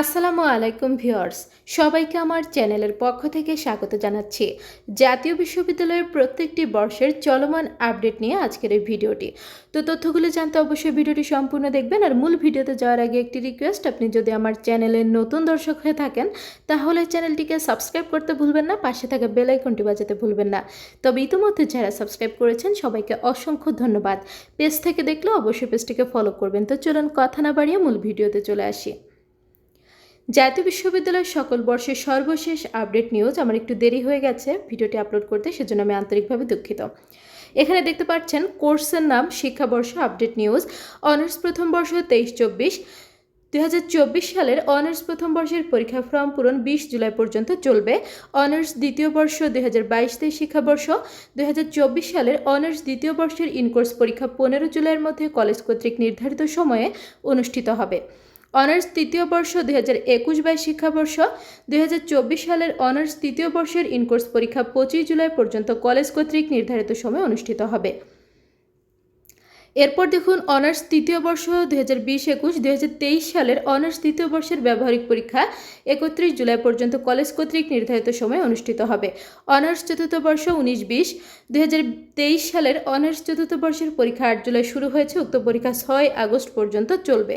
আসসালামু আলাইকুম ভিউয়ার্স, সবাইকে আমার চ্যানেলের পক্ষ থেকে স্বাগত জানাচ্ছি। জাতীয় বিশ্ববিদ্যালয়ের প্রত্যেকটি বর্ষের চলমান আপডেট নিয়ে আজকের এই ভিডিওটি। তো তথ্যগুলো জানতে অবশ্যই ভিডিওটি সম্পূর্ণ দেখবেন আর মূল ভিডিওতে যাওয়ার আগে একটি রিকোয়েস্ট আপনি যদি আমার চ্যানেলের নতুন দর্শক হয়ে থাকেন, তাহলে চ্যানেলটিকে সাবস্ক্রাইব করতে ভুলবেন না, পাশে থাকা বেল আইকনটি বাজাতে ভুলবেন না। তবে ইতিমধ্যে যারা সাবস্ক্রাইব করেছেন, সবাইকে অসংখ্য ধন্যবাদ। পেজ থেকে দেখলে অবশ্যই পেজটিকে ফলো করবেন। তো চলুন কথা না বাড়িয়ে মূল ভিডিওতে চলে আসি। জাতীয় বিশ্ববিদ্যালয়ের সকল বর্ষের সর্বশেষ আপডেট নিউজ আমার একটু দেরি হয়ে গেছে, ভিডিওটি আপলোড করতে সেজন্য আমি আন্তরিকভাবে দুঃখিত। এখানে দেখতে পাচ্ছেন, কোর্সের নাম শিক্ষাবর্ষ আপডেট নিউজ, অনার্স প্রথম বর্ষ তেইশ চব্বিশ, দুই সালের অনার্স প্রথম বর্ষের পরীক্ষা ফর্ম পূরণ বিশ জুলাই পর্যন্ত চলবে। অনার্স দ্বিতীয় বর্ষ দুই হাজার বাইশ তেইশ শিক্ষাবর্ষ, দুই হাজার চব্বিশ সালের অনার্স দ্বিতীয় বর্ষের ইনকোর্স পরীক্ষা পনেরো জুলাইয়ের মধ্যে কলেজ কর্তৃক নির্ধারিত সময়ে অনুষ্ঠিত হবে। অনার্স তৃতীয় বর্ষ দু হাজার একুশ বাইশ শিক্ষাবর্ষ দু হাজার চব্বিশ সালের অনার্স তৃতীয় বর্ষের ইনকোর্স পরীক্ষা পঁচিশ জুলাই পর্যন্ত কলেজ কর্তৃক নির্ধারিত সময় অনুষ্ঠিত হবে। এরপর দেখুন অনার্স তৃতীয় বর্ষ দু হাজার বিশ একুশ, দুই হাজার তেইশ সালের অনার্স তৃতীয় বর্ষের ব্যবহারিক পরীক্ষা একত্রিশ জুলাই পর্যন্ত কলেজ কর্তৃক নির্ধারিত সময় অনুষ্ঠিত হবে। অনার্স চতুর্থ বর্ষ উনিশ বিশ, দুই হাজার তেইশ সালের অনার্স চতুর্থ বর্ষের পরীক্ষা আট জুলাই শুরু হয়েছে, উক্ত পরীক্ষা ছয় আগস্ট পর্যন্ত চলবে।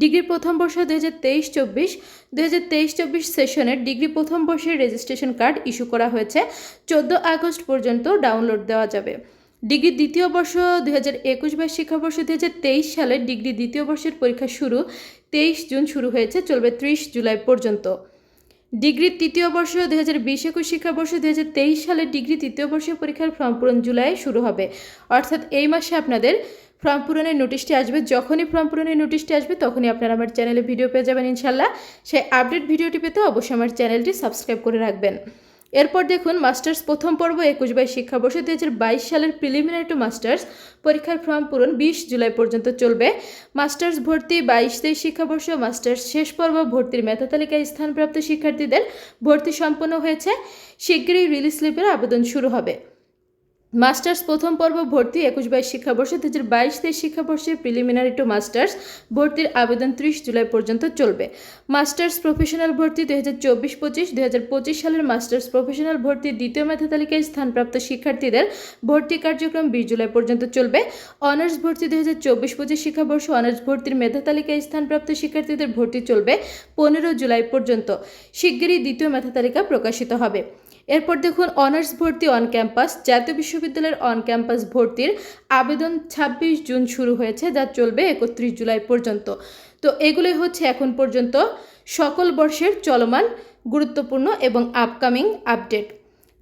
ডিগ্রি প্রথম বর্ষ দুই হাজার তেইশ চব্বিশ, দুই হাজার তেইশ চব্বিশ সেশনের ডিগ্রি প্রথম বর্ষের রেজিস্ট্রেশন কার্ড ইস্যু করা হয়েছে। চোদ্দ আগস্ট পর্যন্ত ডাউনলোড দেওয়া যাবে। ডিগ্রি দ্বিতীয় বর্ষ দুই হাজার একুশ বাইশ শিক্ষাবর্ষ দুই হাজার তেইশ সালে ডিগ্রি দ্বিতীয় বর্ষের পরীক্ষা শুরু তেইশ জুন শুরু হয়েছে, চলবে ত্রিশ জুলাই পর্যন্ত। ডিগ্রি তৃতীয় বর্ষ দুই হাজার বিশ একুশ শিক্ষাবর্ষ দুই হাজার তেইশ সালে ডিগ্রি তৃতীয় বর্ষের পরীক্ষার ফর্ম পূরণ জুলাই শুরু হবে। অর্থাৎ এই মাসে আপনাদের ফর্ম পূরণের নোটিশটি আসবে, যখনই ফর্ম পূরণের নোটিশটি আসবে তখনই আপনারা আমার চ্যানেলে ভিডিও পেয়ে যাবেন ইনশাল্লাহ সেই আপডেট ভিডিওটি পেতে অবশ্যই আমার চ্যানেলটি সাবস্ক্রাইব করে রাখবেন। এরপর দেখুন মাস্টার্স প্রথম পর্ব একুশ বাইশ শিক্ষাবর্ষ দু হাজার বাইশ সালের প্রিলিমিনারি টু মাস্টার্স পরীক্ষার ফর্ম পূরণ বিশ জুলাই পর্যন্ত চলবে। মাস্টার্স ভর্তি বাইশ তেইশ শিক্ষাবর্ষ, মাস্টার্স শেষ পর্ব ভর্তির মেধা তালিকায় স্থানপ্রাপ্ত শিক্ষার্থীদের ভর্তি সম্পন্ন হয়েছে। শীঘ্রই রিলিজ স্লিপের আবেদন শুরু হবে। মাস্টার্স প্রথম পর্ব ভর্তি একুশ বাইশ শিক্ষাবর্ষ দু হাজার বাইশ তেইশ শিক্ষাবর্ষে প্রিলিমিনারি টু মাস্টার্স ভর্তির আবেদন ত্রিশ জুলাই পর্যন্ত চলবে। মাস্টার্স প্রফেশনাল ভর্তি দু হাজার চব্বিশ পঁচিশ দু হাজার পঁচিশ সালের মাস্টার্স প্রফেশনাল ভর্তি দ্বিতীয় মেধা তালিকায় স্থানপ্রাপ্ত শিক্ষার্থীদের ভর্তি কার্যক্রম বিশ জুলাই পর্যন্ত চলবে। অনার্স ভর্তি দু হাজার চব্বিশ পঁচিশ শিক্ষাবর্ষ অনার্স ভর্তির মেধা তালিকায় স্থানপ্রাপ্ত শিক্ষার্থীদের ভর্তি চলবে পনেরো জুলাই পর্যন্ত। শিগগিরই দ্বিতীয় মেধা তালিকা প্রকাশিত হবে। এরপর দেখুন অনার্স ভর্তি অন ক্যাম্পাস জাতীয় বিশ্ববিদ্যালয়ের অন ক্যাম্পাস ভর্তির আবেদন ছাব্বিশ জুন শুরু হয়েছে, যা চলবে একত্রিশ জুলাই পর্যন্ত। তো এগুলোই হচ্ছে এখন পর্যন্ত সকল বর্ষের চলমান, গুরুত্বপূর্ণ এবং আপকামিং আপডেট